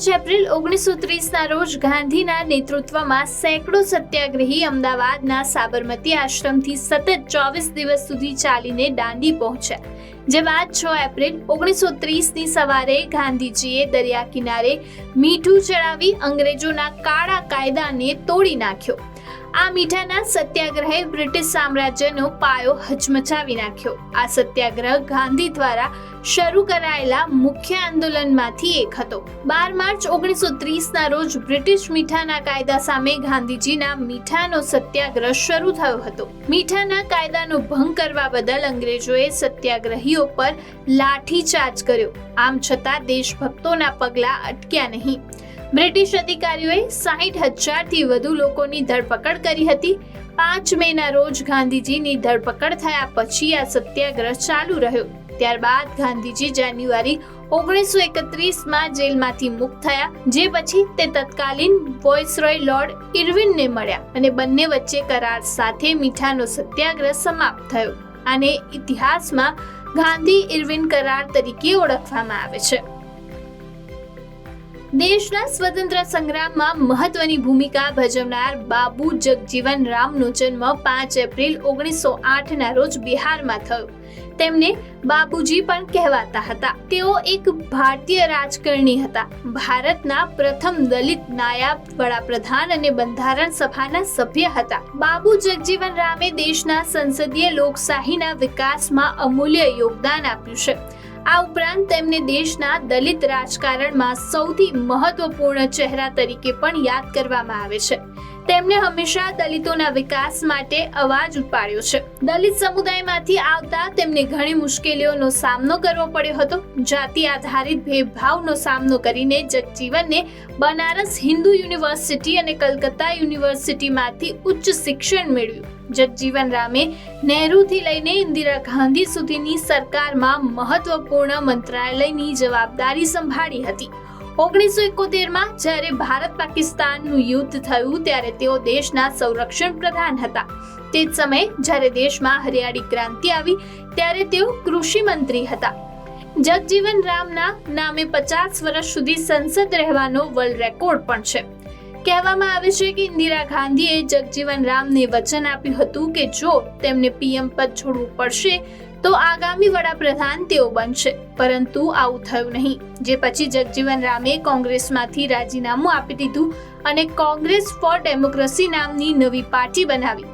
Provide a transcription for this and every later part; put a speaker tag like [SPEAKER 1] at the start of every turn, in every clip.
[SPEAKER 1] પાંચ એપ્રિલ ઓગણીસો ત્રીસના રોજ ગાંધીના નેતૃત્વમાં સેંકડો સત્યાગ્રહી અમદાવાદના સાબરમતી આશ્રમથી સતત ચોવીસ દિવસ સુધી ચાલીને દાંડી પહોંચ્યા. જે બાદ છ એપ્રિલ ઓગણીસો ત્રીસની સવારે ગાંધીજીએ દરિયા કિનારે મીઠું ચડાવી અંગ્રેજોના કાળા કાયદાને તોડી નાખ્યો. આ મીઠાના સત્યાગ્રહે બ્રિટિશ સામ્રાજ્યનો પાયો હચમચાવી નાખ્યો. આ સત્યાગ્રહ ગાંધી દ્વારા શરૂ કરાયેલા મુખ્ય આંદોલનમાંથી એક હતો. બાર માર્ચ ઓગણીસો ત્રીસના રોજ બ્રિટિશ મીઠાના કાયદા સામે ગાંધીજીના મીઠાનો સત્યાગ્રહ શરૂ થયો હતો. મીઠાના કાયદાનો ભંગ કરવા બદલ અંગ્રેજોએ સત્યાગ્રહીઓ પર લાઠીચાર્જ કર્યો. આમ છતાં દેશભક્તોના પગલાં અટક્યા નહીં. બ્રિટિશ અધિકારીઓએ સાહીઠ હજારથી વધુ લોકોની ધરપકડ કરી હતી. પાંચ મેના રોજ ગાંધીજીની ધરપકડ થયા પછી આ સત્યાગ્રહ ચાલુ રહ્યો. ત્યારબાદ ગાંધીજી જાન્યુઆરી ઓગણીસો એકત્રીસમાં જેલમાંથી મુક્ત થયા, જે પછી તે તત્કાલીન વોઇસરોય લોર્ડ ઇરવિનને મળ્યા અને બંને વચ્ચે કરાર સાથે મીઠાનો સત્યાગ્રહ સમાપ્ત થયો. આને ઇતિહાસમાં ગાંધી ઇરવિન કરાર તરીકે ઓળખવામાં આવે છે. દેશના સ્વતંત્ર સંગ્રામમાં મહત્વની ભૂમિકા ભજવનાર બાબુ જગજીવન રામનો જન્મ પાંચ એપ્રિલ ઓગણીસો આઠના રોજ બિહારમાં થયો. તેમને બાબુજી પણ કહેવાતા હતા. તેઓ એક ભારતીય રાજકારણી હતા. ભારતના પ્રથમ દલિત નાયબ વડાપ્રધાન અને બંધારણ સભાના સભ્ય હતા. બાબુ જગજીવન રામે દેશના સંસદીય લોકશાહીના વિકાસમાં અમૂલ્ય યોગદાન આપ્યું છે. આ ઉપરાંત તેમને દેશના દલિત રાજકારણમાં સૌથી મહત્વપૂર્ણ ચહેરા તરીકે પણ યાદ કરવામાં આવે છે. તેમણે હંમેશા દલિતોના વિકાસ માટે અવાજ ઉપાડ્યો છે. દલિત સમુદાયમાંથી આવતા તેમને ઘણી મુશ્કેલીઓનો સામનો કરવો પડ્યો હતો. જાતિ આધારિત ભેદભાવનો સામનો કરીને જગજીવનને બનારસ હિન્દુ યુનિવર્સિટી અને કલકત્તા યુનિવર્સિટીમાંથી ઉચ્ચ શિક્ષણ મેળવ્યું. જગજીવન રામે નહેરુથી લઈને ઇન્દિરા ગાંધી સુધીની સરકારમાં મહત્વપૂર્ણ મંત્રાલયની જવાબદારી સંભાળી હતી. ઓગણીસો એકોતેરમાં જ્યારે ભારત પાકિસ્તાનનું યુદ્ધ થયું ત્યારે તેઓ દેશના સંરક્ષણ પ્રધાન હતા. તે જ સમયે જ્યારે દેશમાં હરિયાળી ક્રાંતિ આવી ત્યારે તેઓ કૃષિ મંત્રી હતા. જગજીવન રામના નામે પચાસ વર્ષ સુધી સંસદ રહેવાનો વર્લ્ડ રેકોર્ડ પણ છે. કહેવામાં આવે છે કે ઇન્દિરા ગાંધીએ જગજીવન રામને વચન આપ્યું હતું કે જો તેમને પીએમ પદ છોડવું પડશે તો આગામી વડાપ્રધાન તેઓ બનશે. પરંતુ આવું થયું નહીં. જે પછી જગજીવન રામે કોંગ્રેસમાંથી રાજીનામું આપી દીધું અને કોંગ્રેસ ફોર ડેમોક્રેસી નામની નવી પાર્ટી બનાવી.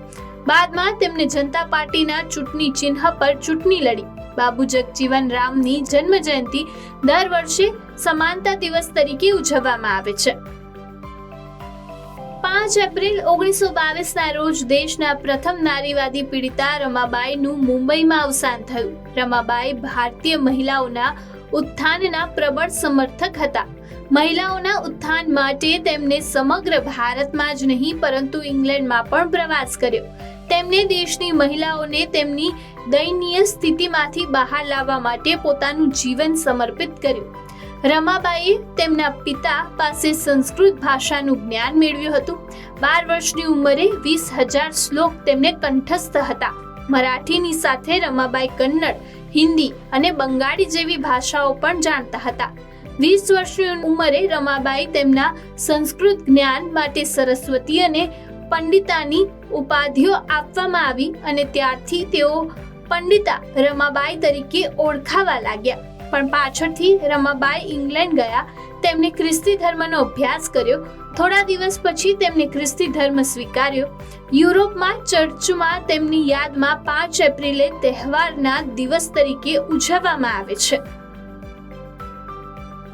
[SPEAKER 1] બાદમાં તેમને જનતા પાર્ટીના ચૂંટણી ચિહ્ન પર ચૂંટણી લડી. બાબુ જગજીવન રામની જન્મ જયંતિ દર વર્ષે સમાનતા દિવસ તરીકે ઉજવવામાં આવે છે. પાંચ એપ્રિલ ઓગણીસો બાવીસના રોજ દેશના પ્રથમ નારીવાદી પીડિતા રમાબાઈનું મુંબઈમાં અવસાન થયું. રમાબાઈ ભારતીય મહિલાઓના ઉત્થાનના પ્રબળ સમર્થક હતા. મહિલાઓના ઉત્થાન માટે તેમણે સમગ્ર ભારતમાં જ નહીં, પરંતુ ઇંગ્લેન્ડમાં પણ પ્રવાસ કર્યો. તેમણે દેશની મહિલાઓને તેમની દયનીય સ્થિતિમાંથી બહાર લાવવા માટે પોતાનું જીવન સમર્પિત કર્યું. રમાબાઈએ તેમના પિતા પાસે સંસ્કૃત ભાષાનું જ્ઞાન મેળવ્યું હતું. બાર વર્ષની ઉંમરે વીસ હજાર શ્લોક તેમને કંઠસ્થ હતા. મરાઠીની સાથે રમાબાઈ કન્નડ, હિન્દી અને બંગાળી જેવી ભાષાઓ પણ જાણતા હતા. વીસ વર્ષની ઉંમરે રમાબાઈ તેમના સંસ્કૃત જ્ઞાન માટે સરસ્વતી અને પંડિતાની ઉપાધિઓ આપવામાં આવી અને ત્યારથી તેઓ પંડિતા રમાબાઈ તરીકે ઓળખાવા લાગ્યા. પણ પાછળથી રમાબાઈ ઇંગ્લેન્ડ ગયા. તેમણે ખ્રિસ્તી ધર્મનો અભ્યાસ કર્યો. થોડા દિવસ પછી તેમણે ખ્રિસ્તી ધર્મ સ્વીકાર્યો. યુરોપમાં ચર્ચમાં તેમની યાદમાં પાંચ એપ્રિલે તહેવારના દિવસ તરીકે ઉજવવામાં આવે છે.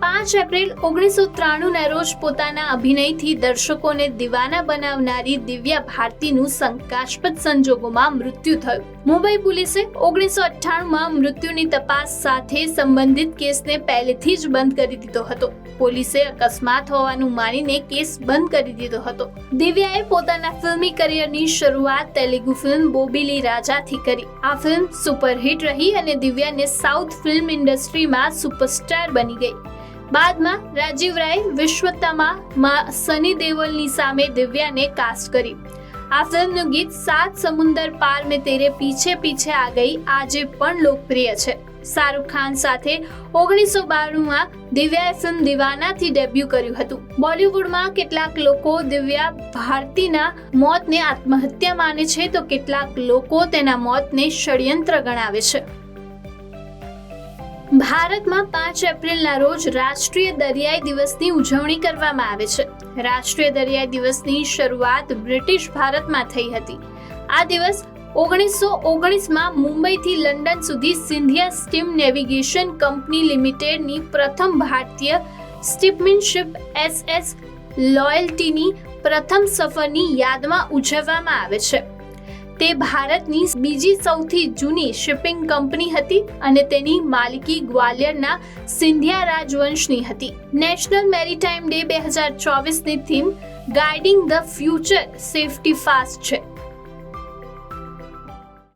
[SPEAKER 1] પાંચ એપ્રિલ ઓગણીસો ત્રાણુંના રોજ પોતાના અભિનયથી દર્શકોને દિવાના બનાવનારી દિવ્યા ભારતીનું શંકાસ્પદ સંજોગોમાં મૃત્યુ થયું. મુંબઈ પોલીસે ઓગણીસો અઠ્ઠાણુંમાં મૃત્યુની તપાસ સાથે સંબંધિત કેસને પહેલેથી જ બંધ કરી દીધો હતો. પોલીસે અકસ્માત હોવાનું માનીને કેસ બંધ કરી દીધો હતો. દિવ્યાએ પોતાના ફિલ્મી કરિયરની શરૂઆત તેલુગુ ફિલ્મ બોબીલી રાજાથી કરી. આ ફિલ્મ સુપરહિટ રહી અને દિવ્યાને સાઉથ ફિલ્મ ઇન્ડસ્ટ્રીમાં સુપરસ્ટાર બની ગઈ. બાદમાં રાજીવ રાય વિશ્વતામાં સની દેવલની સામે દિવ્યાને કાસ્ટ કરી. આ ફિલ્મનું ગીત સાત સમુંદર પાર મેં તેરે પીછે પીછે આ ગઈ, આજે પણ લોકપ્રિય છે. શાહરૂખ ખાન સાથે ઓગણીસો બાણુંમાં દિવ્યાએ ફિલ્મ દિવાનાથી ડેબ્યુ કર્યું હતું. બોલિવૂડમાં કેટલાક લોકો દિવ્યા ભારતીના મોતને આત્મહત્યા માને છે, તો કેટલાક લોકો તેના મોતને ષડયંત્ર ગણાવે છે. ભારતમાં પાંચ એપ્રિલના રોજ રાષ્ટ્રીય દરિયાઈ દિવસની ઉજવણી કરવામાં આવે છે. રાષ્ટ્રીય દરિયાઈ દિવસની શરૂઆત બ્રિટિશ ભારતમાં થઈ હતી. આ દિવસ ઓગણીસો ઓગણીસમાં મુંબઈથી લંડન સુધી સિંધિયા સ્ટીમ નેવિગેશન કંપની લિમિટેડની પ્રથમ ભારતીય સ્ટીપમેનશિપ એસએસ લોયલ્ટીની પ્રથમ સફરની યાદમાં ઉજવવામાં આવે છે. તે ભારતની બીજી સૌથી જૂની શિપિંગ કંપની હતી અને તેની માલિકી ગ્વાલિયરના સિંધિયા રાજવંશની હતી. નેશનલ મેરીટાઈમ ડે બે હજાર ચોવીસની theme guiding the future safety fast છે.